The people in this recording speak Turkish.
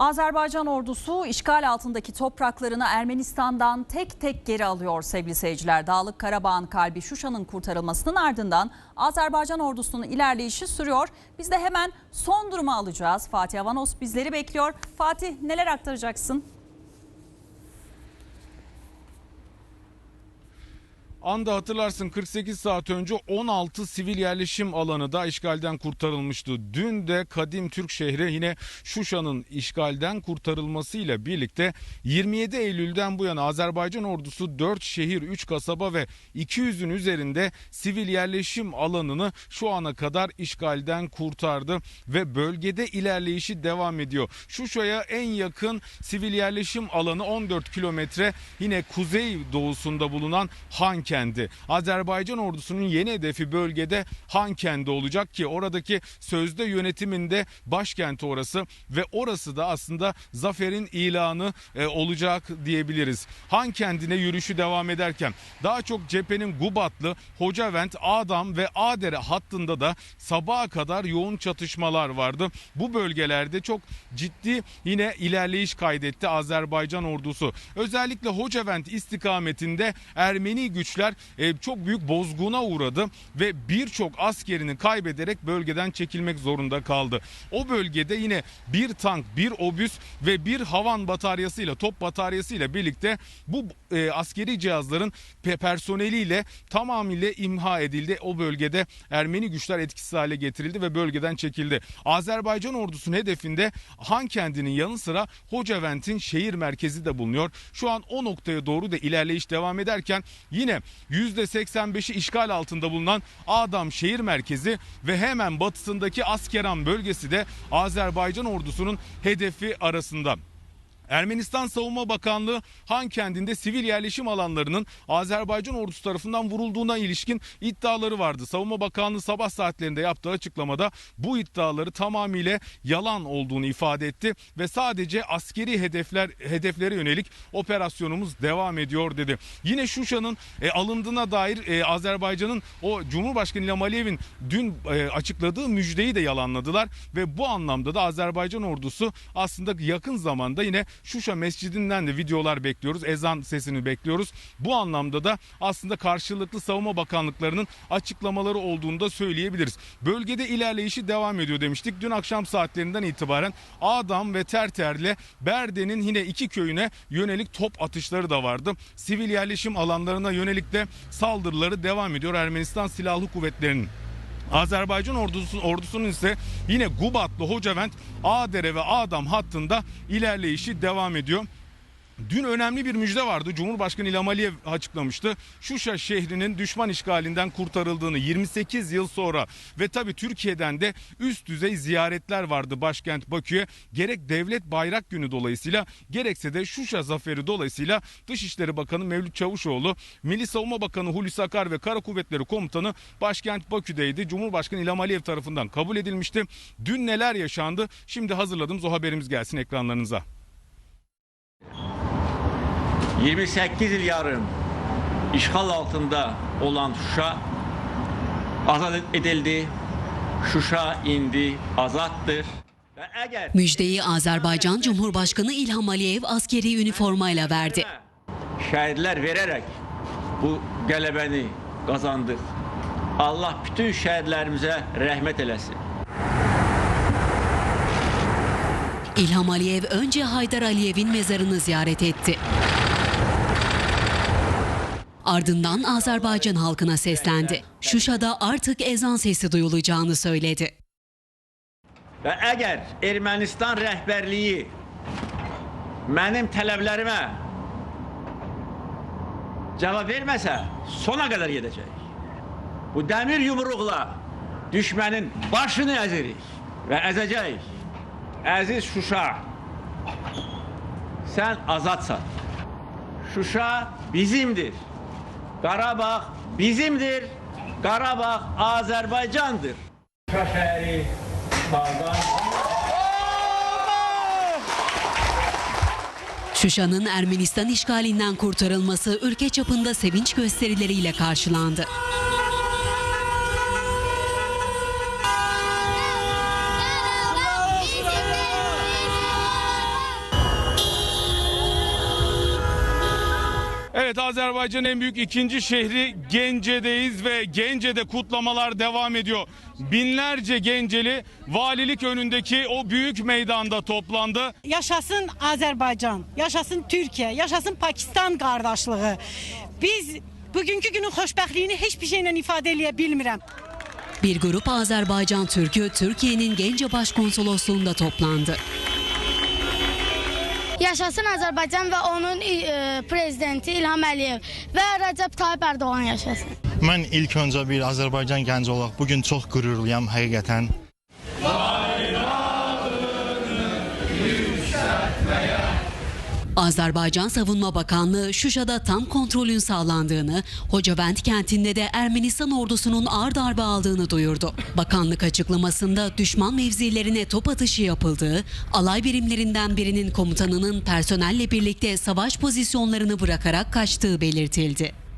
Azerbaycan ordusu işgal altındaki topraklarını Ermenistan'dan tek tek geri alıyor sevgili seyirciler. Dağlık Karabağ'ın kalbi Şuşa'nın kurtarılmasının ardından Azerbaycan ordusunun ilerleyişi sürüyor. Biz de hemen son durumu alacağız. Fatih Avanos bizleri bekliyor. Fatih neler aktaracaksın? Anda hatırlarsın 48 saat önce 16 sivil yerleşim alanı da işgalden kurtarılmıştı. Dün de kadim Türk şehri yine Şuşa'nın işgalden kurtarılmasıyla birlikte 27 Eylül'den bu yana Azerbaycan ordusu 4 şehir, 3 kasaba ve 200'ün üzerinde sivil yerleşim alanını şu ana kadar işgalden kurtardı ve bölgede ilerleyişi devam ediyor. Şuşa'ya en yakın sivil yerleşim alanı 14 kilometre yine kuzey doğusunda bulunan Han kendi. Azerbaycan ordusunun yeni hedefi bölgede Han kendi olacak ki oradaki sözde yönetiminde başkenti orası ve orası da aslında zaferin ilanı e, olacak diyebiliriz. Han kendine yürüyüşü devam ederken daha çok cephenin Gubatlı, Hocavent, Adam ve Adere hattında da sabaha kadar yoğun çatışmalar vardı. Bu bölgelerde çok ciddi yine ilerleyiş kaydetti Azerbaycan ordusu. Özellikle Hocavent istikametinde Ermeni güçler e, çok büyük bozguna uğradı ve birçok askerini kaybederek bölgeden çekilmek zorunda kaldı. O bölgede yine bir tank, bir obüs ve bir havan bataryasıyla, top bataryasıyla birlikte bu e, askeri cihazların pe- personeliyle tamamıyla imha edildi. O bölgede Ermeni güçler etkisiz hale getirildi ve bölgeden çekildi. Azerbaycan ordusunun hedefinde Han kendinin yanı sıra Hocavent'in şehir merkezi de bulunuyor. Şu an o noktaya doğru da ilerleyiş devam ederken yine %85'i işgal altında bulunan Adam şehir merkezi ve hemen batısındaki Askeran bölgesi de Azerbaycan ordusunun hedefi arasında. Ermenistan Savunma Bakanlığı Han kendinde sivil yerleşim alanlarının Azerbaycan ordusu tarafından vurulduğuna ilişkin iddiaları vardı. Savunma Bakanlığı sabah saatlerinde yaptığı açıklamada bu iddiaları tamamıyla yalan olduğunu ifade etti ve sadece askeri hedefler hedeflere yönelik operasyonumuz devam ediyor dedi. Yine Şuşa'nın e, alındığına dair e, Azerbaycan'ın o Cumhurbaşkanı İlham Aliyev'in dün e, açıkladığı müjdeyi de yalanladılar ve bu anlamda da Azerbaycan ordusu aslında yakın zamanda yine Şuşa Mescidinden de videolar bekliyoruz. Ezan sesini bekliyoruz. Bu anlamda da aslında karşılıklı savunma bakanlıklarının açıklamaları olduğunu da söyleyebiliriz. Bölgede ilerleyişi devam ediyor demiştik. Dün akşam saatlerinden itibaren Adam ve Terter'le Berde'nin yine iki köyüne yönelik top atışları da vardı. Sivil yerleşim alanlarına yönelik de saldırıları devam ediyor Ermenistan Silahlı Kuvvetleri'nin. Azerbaycan ordusu, ordusunun ise yine Gubatlı, Hocavent, Adere ve Adam hattında ilerleyişi devam ediyor. Dün önemli bir müjde vardı. Cumhurbaşkanı İlham Aliyev açıklamıştı. Şuşa şehrinin düşman işgalinden kurtarıldığını 28 yıl sonra ve tabii Türkiye'den de üst düzey ziyaretler vardı başkent Bakü'ye. Gerek devlet bayrak günü dolayısıyla gerekse de Şuşa zaferi dolayısıyla Dışişleri Bakanı Mevlüt Çavuşoğlu, Milli Savunma Bakanı Hulusi Akar ve Kara Kuvvetleri Komutanı başkent Bakü'deydi. Cumhurbaşkanı İlham Aliyev tarafından kabul edilmişti. Dün neler yaşandı? Şimdi hazırladığımız o haberimiz gelsin ekranlarınıza. 28 yıl yarım işgal altında olan Şuşa azat edildi. Şuşa indi, azattır. Müjdeyi Azerbaycan Cumhurbaşkanı İlham Aliyev askeri üniformayla verdi. şehitler vererek bu gəlebəni kazandık. Allah bütün şehitlerimize rahmet eylesin. İlham Aliyev önce Haydar Aliyev'in mezarını ziyaret etti. Ardından Azerbaycan halkına seslendi. Şuşa'da artık ezan sesi duyulacağını söyledi. Və əgər Ermənistan rəhbərliyi mənim tələblərimə cavab verməsə, sona qədər gedəcək. Bu dəmir yumruqla düşmənin başını əzirik və əzəcəyik. Əziz Şuşa, sən azadsan. Şuşa bizimdir. Qarabağ bizimdir. Qarabağ Azərbaycandır. Şuşa şəhəri bağdan Şuşa'nın Ermenistan işgalinden kurtarılması ülke çapında sevinç gösterileriyle karşılandı. Evet Azerbaycan'ın en büyük ikinci şehri Gence'deyiz ve Gence'de kutlamalar devam ediyor. Binlerce Genceli valilik önündeki o büyük meydanda toplandı. Yaşasın Azərbaycan, yaşasın Türkiyə, yaşasın Pakistan qardaşlığı. Biz bugünkü günün xoşbəxtliyini heç bir şeylə ifadə eləyə bilmirəm. Bir grup Azerbaycan Türk'ü Türkiye'nin Gence Başkonsolosluğu'nda toplandı. Yaşasın Azərbaycan və onun e, prezidenti İlham Əliyev və Rəcəb Tayyip Ərdoğan yaşasın. Mən ilk öncə bir Azərbaycan gənci olaraq bu gün çox qürurluyam həqiqətən. Azerbaycan Savunma Bakanlığı Şuşa'da tam kontrolün sağlandığını, Hocavent kentinde de Ermenistan ordusunun ağır darbe aldığını duyurdu. Bakanlık açıklamasında düşman mevzilerine top atışı yapıldığı, alay birimlerinden birinin komutanının personelle birlikte savaş pozisyonlarını bırakarak kaçtığı belirtildi.